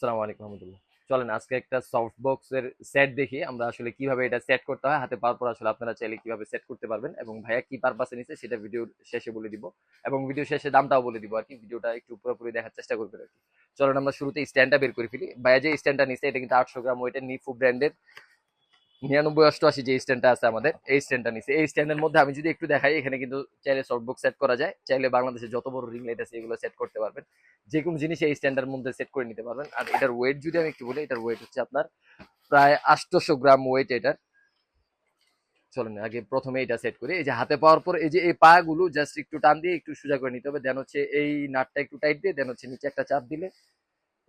আসসালামু আলাইকুম রহমতুল্লাহ। চলেন, আজকে একটা সফট বক্সের সেট দেখি, আমরা আসলে কীভাবে এটা সেট করতে হয়, হাতে পাওয়ার পর আসলে আপনারা চাইলে কীভাবে সেট করতে পারবেন এবং ভাইয়া কি পারপাসে নিচ্ছে সেটা ভিডিও শেষে বলে দিব এবং ভিডিও শেষে দামটাও বলে দিব আর কি ভিডিওটা একটু পুরোপুরি দেখার চেষ্টা করবেন আর কি চলেন, আমরা শুরুতে স্ট্যান্ডটা বের করে ফেলি। ভাইয়া যে স্ট্যান্ডটা নিচ্ছে এটা কিন্তু আটশো গ্রাম ওয়েটের নিফু ব্র্যান্ডের নিরানব্বই অষ্টআশি যে স্ট্যান্ডটা আছে আমাদের, এই স্ট্যান্ডটা নিছে এই স্ট্যান্ডের মধ্যে আমি যদি একটু দেখাই, এখানে কিন্তু চাইলে সফট বক্স সেট করা যায়। চাইলে বাংলাদেশে যত বড় রিং লাইট আছে, এগুলো সেট করতে পারবেন। যে কোনো জিনিস এই স্ট্যান্ডের মধ্যে সেট করে নিতে পারবেন। আর এটার ওয়েট যদি আমি একটু বলি, এটার ওয়েট হচ্ছে আপনার প্রায় আটশোশো গ্রাম ওয়েট এটার। চলেন, আগে প্রথমে এটা সেট করি। এই যে হাতে পাওয়ার পর এই যে এই পা গুলো জাস্ট একটু টান দিয়ে একটু সোজা করে নিতে হবে। দেন হচ্ছে এই নাটটা একটু টাইট দিয়ে দেন হচ্ছে নিচে একটা চাপ দিলে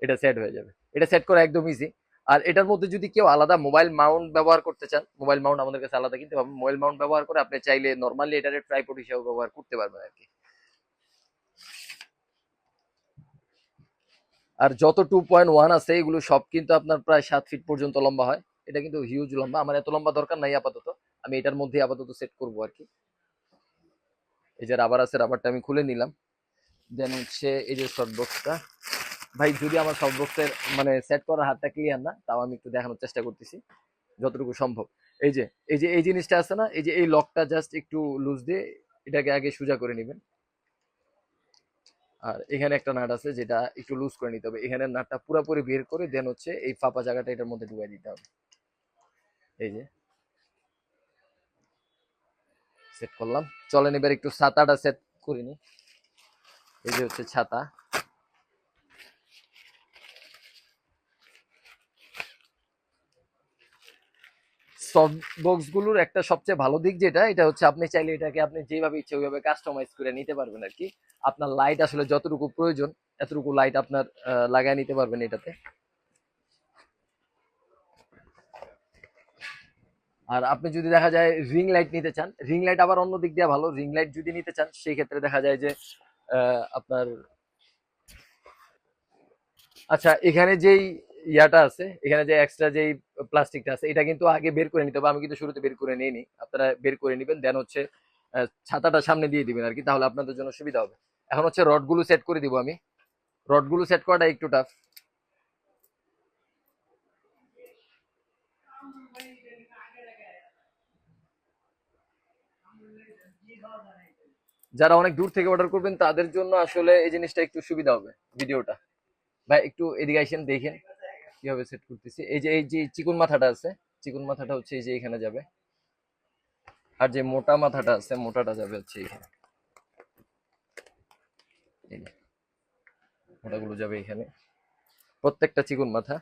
এটা সেট হয়ে যাবে। এটা সেট করা একদম ইজি আর এটার মধ্যে যদি কেউ আলাদা মোবাইল মাউন্ট ব্যবহার করতে চান মোবাইল মাউন্ট আমাদের কাছে আলাদা কিনতে মোবাইল মাউন্ট ব্যবহার করে আপনি চাইলে নর্মালি এটার ট্রাইপড হিসেবে ব্যবহার করতে পারবেন আর কি। আর যত টু পয়েন্ট ওয়ান আছে, এগুলো সব কিন্তু আপনার প্রায় সাত ফিট পর্যন্ত লম্বা হয়। এটা কিন্তু হিউজ লম্বা। আমার এত লম্বা দরকার নাই আপাতত। আমি এটার মধ্যে আপাতত সেট করব আর কি। এই যে রাবার আছে রাবারটা আমি খুলে নিলাম। দেন হচ্ছে এই যে শর্ট বক্সটা ভাই, যদি আমার বক্সের মানে সেট করার হাতটা ক্লিয়ার না, তাও আমি একটু দেখানোর চেষ্টা করতেছি, যতটুকু সম্ভব। এই যে এই যে, এই জিনিসটা আছে না, এই যে, এই লকটা জাস্ট একটু লুজ দিয়ে এটাকে আগে সোজা করে নেবেন। আর এখানে একটা নাট আছে যেটা একটু লুজ করে নিতে হবে। এখানে নাটটা পুরোপুরি বের করে দেন হচ্ছে এই ফাঁপা জায়গাটা এটার মধ্যে ঢুকাই দিতে হবে। এই যে সেট করলাম। চলেন এবার একটু ছাতাটা সেট করে নি এই যে হচ্ছে ছাতা। সফট বক্সগুলোর একটা সবচেয়ে ভালো দিক যেটা, এটা হচ্ছে আপনি চাইলে এটাকে আপনি যেভাবে ইচ্ছে ওইভাবে কাস্টমাইজ করে নিতে পারবেন আর কি আপনার লাইট আসলে যতটুকু প্রয়োজন, এতটুকু লাইট আপনার লাগায় নিতে পারবেন এটাতে। আর আপনি যদি দেখা যায় রিং লাইট নিতে চান রিং লাইট আবার অন্য দিক দিয়ে ভালো রিং লাইট যদি নিতে চান, সেই ক্ষেত্রে দেখা যায় যে আপনার আচ্ছা এখানে যেই ইয়াটা আছে, এখানে যে এক্সট্রা যেই প্লাস্টিকটা আছে, এটা কিন্তু আগে বের করে নিতে হবে, আমি কিন্তু শুরুতে বের করে নিয়ে নিই আপনারা বের করে নেবেন দেন হচ্ছে ছাতাটা সামনে দিয়ে দিবেন আর কি তাহলে আপনাদের জন্য সুবিধা হবে। এখন হচ্ছে রডগুলো সেট করে দিব আমি। রডগুলো সেট করাটা একটু টাফ যারা অনেক দূর থেকে অর্ডার করবেন, তাদের জন্য আসলে এই জিনিসটা একটু সুবিধা হবে ভিডিওটা ভাই, একটু এদিকে আসেন দেখেন। কীভাবে সেট করতেছি? এই যে এই যে চিকুন মাথাটা আছে, চিকুন মাথাটা হচ্ছে এই যে এখানে যাবে। আর যে মোটা মাথাটা আছে, মোটাটা যাবে হচ্ছে এখানে। মোটাগুলো যাবে এখানে। প্রত্যেকটা চিকুন মাথা।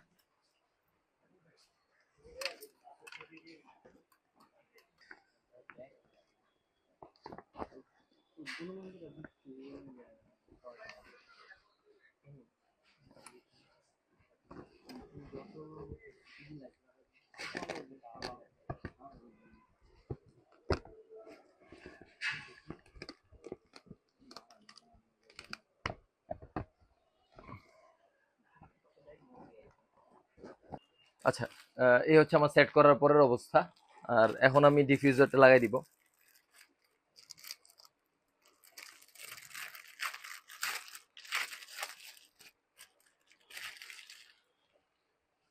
আচ্ছা এই হচ্ছে আমার সেট করার পরের অবস্থা। আর এখন আমি ডিফিউজারটা লাগাই দিব।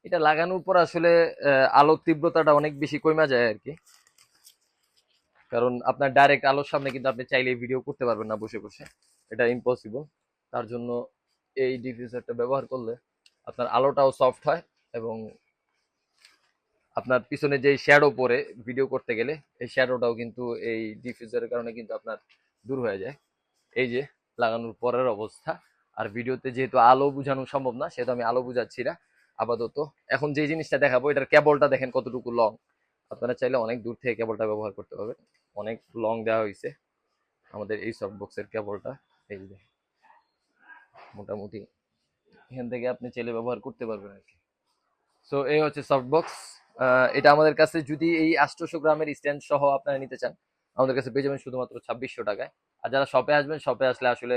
এটা লাগানোর পর আসলে আলোর তীব্রতাটা অনেক বেশি কমে যায় আর কি কারণ আপনার ডাইরেক্ট আলোর সামনে কিন্তু আপনি চাইলে ভিডিও করতে পারবেন না বসে বসে। এটা ইম্পসিবল তার জন্য এই ডিফিউজারটা ব্যবহার করলে আপনার আলোটাও সফট হয় এবং আপনার পিছনে যে শ্যাডো পরে ভিডিও করতে গেলে, এই শ্যাডোটাও কিন্তু এই ডিফিউজারের কারণে কিন্তু আপনার দূর হয়ে যায়। এই যে, লাগানোর পরের অবস্থা। আর ভিডিওতে যেহেতু আলো বোঝানো সম্ভব না, সেহেতু আমি আলো বুঝাচ্ছি না। আপাতত। এখন যে জিনিসটা দেখাবো, এটার কেবলটা দেখেন কতটুকু লং আপনারা চাইলে অনেক দূর থেকে কেবলটা ব্যবহার করতে পারবেন। অনেক লং দেওয়া হয়েছে। আমাদের এই সফট বক্সের কেবলটা, এই যে, মোটামুটি এখান থেকে আপনি চাইলে ব্যবহার করতে পারবেন আর কি। সো এই হচ্ছে সফট বক্স এটা আমাদের কাছে যদি এই আটশোশো গ্রামের স্ট্যান্ড সহ আপনারা নিতে চান, আমাদের কাছে পেয়ে যাবেন শুধুমাত্র ছাব্বিশশো টাকায়। আর যারা শপে আসবেন শপে আসলে আসলে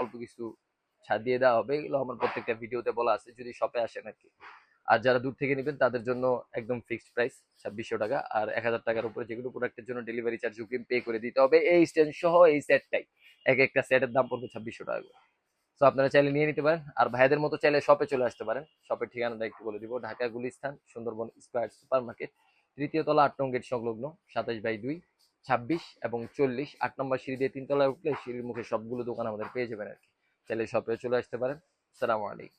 অল্প কিছু ছাড় দিয়ে দেওয়া হবে। এগুলো আমার প্রত্যেকটা ভিডিওতে বলা আছে, যদি শপে আসেন আর কি। আর যারা দূর থেকে নেবেন, তাদের জন্য একদম ফিক্সড প্রাইস ছাব্বিশশো টাকা। আর এক হাজার টাকার উপরে যেগুলো প্রোডাক্টের জন্য ডেলিভারি চার্জ অগ্রিম পে করে দিতে হবে। এই স্ট্যান্ড সহ এই সেটটাই এক একটা সেটের দাম পড়বে ছাব্বিশশো টাকা করে। তো আপনারা চাইলে নিয়ে নিতে পারেন। আর ভাইদের মতো চাইলে শপে চলে আসতে পারেন। শপের ঠিকানাটা একটু বলে দিব। Dhaka Gulistan, Sundarban square super market তৃতীয় তলা আট নং সংলগ্ন, সাতাশ বাই দুই, ছাব্বিশ এবং চল্লিশ। আট নম্বর সিঁড়ি দিয়ে তিনতলায় উঠলে সিঁড়ির মুখে সবগুলো দোকান আমাদের পেয়ে যাবেন আর কি। চাইলে শপে চলে আসতে পারেন। সালামু আলাইকুম।